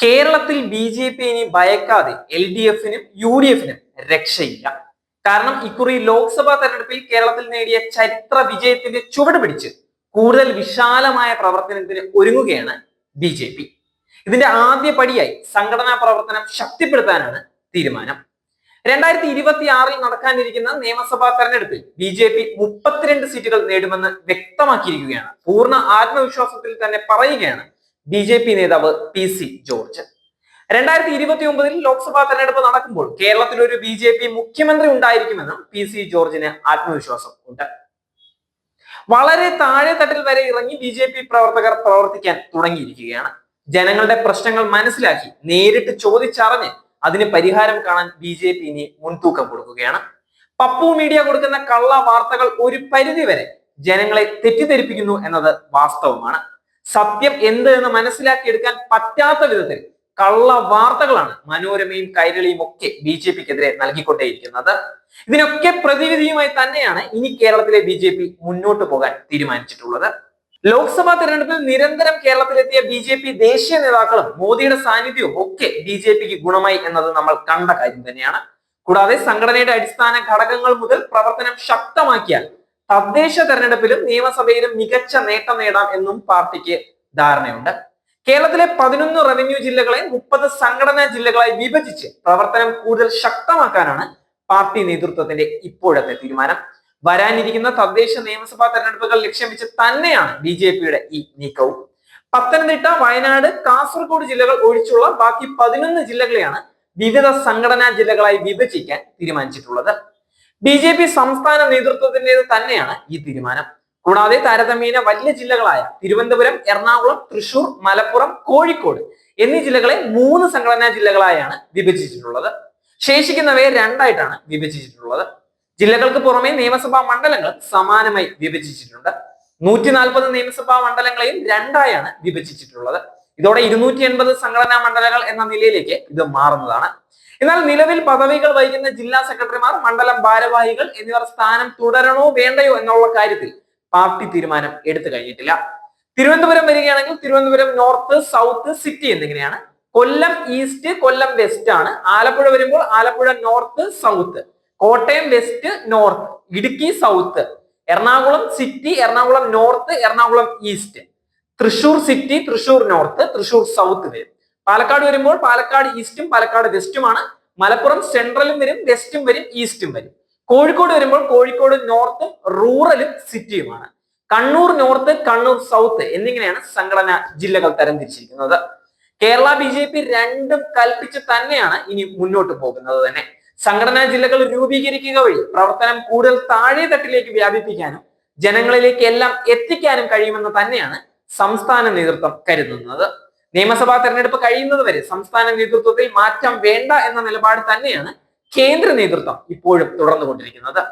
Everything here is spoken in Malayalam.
കേരളത്തിൽ ബി ജെ പി ഇനി ഭയക്കാതെ എൽ ഡി എഫിനും യു ഡി എഫിനും രക്ഷയില്ല. കാരണം ഇക്കുറി ലോക്സഭാ തെരഞ്ഞെടുപ്പിൽ കേരളത്തിൽ നേടിയ ചരിത്ര വിജയത്തിന്റെ ചുവട് പിടിച്ച് കൂടുതൽ വിശാലമായ പ്രവർത്തനത്തിന് ഒരുങ്ങുകയാണ് ബി ജെ പി. ഇതിന്റെ ആദ്യ പടിയായി സംഘടനാ പ്രവർത്തനം ശക്തിപ്പെടുത്താനാണ് തീരുമാനം. രണ്ടായിരത്തി ഇരുപത്തി ആറിൽ നടക്കാനിരിക്കുന്ന നിയമസഭാ തെരഞ്ഞെടുപ്പിൽ ബി ജെ പി മുപ്പത്തിരണ്ട് സീറ്റുകൾ നേടുമെന്ന് വ്യക്തമാക്കിയിരിക്കുകയാണ്. പൂർണ ആത്മവിശ്വാസത്തിൽ തന്നെ പറയുകയാണ് ബി ജെ പി നേതാവ് പി സി ജോർജ്. രണ്ടായിരത്തി ഇരുപത്തി ഒമ്പതിൽ ലോക്സഭാ തെരഞ്ഞെടുപ്പ് നടക്കുമ്പോൾ കേരളത്തിൽ ഒരു ബി ജെ പി മുഖ്യമന്ത്രി ഉണ്ടായിരിക്കുമെന്നും പി സി ജോർജിന് ആത്മവിശ്വാസം ഉണ്ട്. വളരെ താഴെ തട്ടിൽ വരെ ഇറങ്ങി ബി ജെ പി പ്രവർത്തകർ പ്രവർത്തിക്കാൻ തുടങ്ങിയിരിക്കുകയാണ്. ജനങ്ങളുടെ പ്രശ്നങ്ങൾ മനസ്സിലാക്കി നേരിട്ട് ചോദിച്ചറിഞ്ഞ് അതിന് പരിഹാരം കാണാൻ ബി ജെ പി ഇനി മുൻതൂക്കം കൊടുക്കുകയാണ്. പപ്പു മീഡിയ കൊടുക്കുന്ന കള്ള വാർത്തകൾ ഒരു പരിധി വരെ ജനങ്ങളെ തെറ്റിദ്ധരിപ്പിക്കുന്നു എന്നത് വാസ്തവമാണ്. സത്യം എന്ത് എന്ന് മനസ്സിലാക്കിയെടുക്കാൻ പറ്റാത്ത വിധത്തിൽ കള്ള വാർത്തകളാണ് മനോരമയും കൈരളിയും ഒക്കെ ബി ജെ പിക്കെതിരെ നൽകിക്കൊണ്ടേയിരിക്കുന്നത്. ഇതിനൊക്കെ പ്രതിവിധിയുമായി തന്നെയാണ് ഇനി കേരളത്തിലെ ബി ജെ പി മുന്നോട്ട് പോകാൻ തീരുമാനിച്ചിട്ടുള്ളത്. ലോക്സഭാ തെരഞ്ഞെടുപ്പിൽ നിരന്തരം കേരളത്തിലെത്തിയ ബി ജെ പി ദേശീയ നേതാക്കളും മോദിയുടെ സാന്നിധ്യവും ഒക്കെ ബി ജെ പിക്ക് ഗുണമായി എന്നത് നമ്മൾ കണ്ട കാര്യം തന്നെയാണ്. കൂടാതെ സംഘടനയുടെ അടിസ്ഥാന ഘടകങ്ങൾ മുതൽ പ്രവർത്തനം ശക്തമാക്കിയാൽ തദ്ദേശ തെരഞ്ഞെടുപ്പിലും നിയമസഭയിലും മികച്ച നേട്ടം നേടാം എന്നും പാർട്ടിക്ക് ധാരണയുണ്ട്. കേരളത്തിലെ പതിനൊന്ന് റവന്യൂ ജില്ലകളെ മുപ്പത് സംഘടനാ ജില്ലകളായി വിഭജിച്ച് പ്രവർത്തനം കൂടുതൽ ശക്തമാക്കാനാണ് പാർട്ടി നേതൃത്വത്തിന്റെ ഇപ്പോഴത്തെ തീരുമാനം. വരാനിരിക്കുന്ന തദ്ദേശ നിയമസഭാ തെരഞ്ഞെടുപ്പുകൾ ലക്ഷ്യം വെച്ച് തന്നെയാണ് ബി ജെ പിയുടെ ഈ നീക്കവും. പത്തനംതിട്ട വയനാട് കാസർഗോഡ് ജില്ലകൾ ഒഴിച്ചുള്ള ബാക്കി പതിനൊന്ന് ജില്ലകളെയാണ് വിവിധ സംഘടനാ ജില്ലകളായി വിഭജിക്കാൻ തീരുമാനിച്ചിട്ടുള്ളത്. ബി ജെ പി സംസ്ഥാന നേതൃത്വത്തിന്റെത് തന്നെയാണ് ഈ തീരുമാനം. കൂടാതെ താരതമ്യേന വലിയ ജില്ലകളായ തിരുവനന്തപുരം എറണാകുളം തൃശൂർ മലപ്പുറം കോഴിക്കോട് എന്നീ ജില്ലകളെ മൂന്ന് സംഘടനാ ജില്ലകളായാണ് വിഭജിച്ചിട്ടുള്ളത്. ശേഷിക്കുന്നവയെ രണ്ടായിട്ടാണ് വിഭജിച്ചിട്ടുള്ളത്. ജില്ലകൾക്ക് പുറമെ നിയമസഭാ മണ്ഡലങ്ങൾ സമാനമായി വിഭജിച്ചിട്ടുണ്ട്. നൂറ്റി നാൽപ്പത് നിയമസഭാ മണ്ഡലങ്ങളെയും രണ്ടായാണ് വിഭജിച്ചിട്ടുള്ളത്. ഇതോടെ ഇരുന്നൂറ്റി എൺപത് സംഘടനാ മണ്ഡലങ്ങൾ എന്ന നിലയിലേക്ക് ഇത് മാറുന്നതാണ്. എന്നാൽ നിലവിൽ പദവികൾ വഹിക്കുന്ന ജില്ലാ സെക്രട്ടറിമാർ മണ്ഡലം ഭാരവാഹികൾ എന്നിവർ സ്ഥാനം തുടരണോ വേണ്ടയോ എന്നുള്ള കാര്യത്തിൽ പാർട്ടി തീരുമാനം എടുത്തു കഴിഞ്ഞിട്ടില്ല. തിരുവനന്തപുരം വരികയാണെങ്കിൽ തിരുവനന്തപുരം നോർത്ത് സൗത്ത് സിറ്റി എന്നിങ്ങനെയാണ്. കൊല്ലം ഈസ്റ്റ് കൊല്ലം വെസ്റ്റ് ആണ്. ആലപ്പുഴ വരുമ്പോൾ Alappuzha north south. Kottayam west north. Idukki south. Ernakulam city Ernakulam north Ernakulam east. Thrissur city Thrissur north Thrissur south വരും. പാലക്കാട് വരുമ്പോൾ പാലക്കാട് ഈസ്റ്റും പാലക്കാട് വെസ്റ്റുമാണ്. മലപ്പുറം സെൻട്രലും വരും വെസ്റ്റും വരും ഈസ്റ്റും വരും. കോഴിക്കോട് വരുമ്പോൾ കോഴിക്കോട് നോർത്തും റൂറലും സിറ്റിയുമാണ്. കണ്ണൂർ നോർത്ത് കണ്ണൂർ സൗത്ത് എന്നിങ്ങനെയാണ് സംഘടന ജില്ലകൾ തരംതിരിച്ചിരിക്കുന്നത്. കേരള ബി ജെ പി രണ്ടും കൽപ്പിച്ച് തന്നെയാണ് ഇനി മുന്നോട്ട് പോകുന്നത് തന്നെ. സംഘടനാ ജില്ലകൾ രൂപീകരിക്കുക വഴി പ്രവർത്തനം കൂടുതൽ താഴെ തട്ടിലേക്ക് വ്യാപിപ്പിക്കാനും ജനങ്ങളിലേക്ക് എല്ലാം എത്തിക്കാനും കഴിയുമെന്ന് തന്നെയാണ് സംസ്ഥാന നേതൃത്വം കരുതുന്നത്. നിയമസഭാ തെരഞ്ഞെടുപ്പ് കഴിയുന്നത് വരെ സംസ്ഥാന നേതൃത്വത്തിൽ മാറ്റം വേണ്ട എന്ന നിലപാട് തന്നെയാണ് കേന്ദ്ര നേതൃത്വം ഇപ്പോഴും തുടർന്നുകൊണ്ടിരിക്കുന്നത്.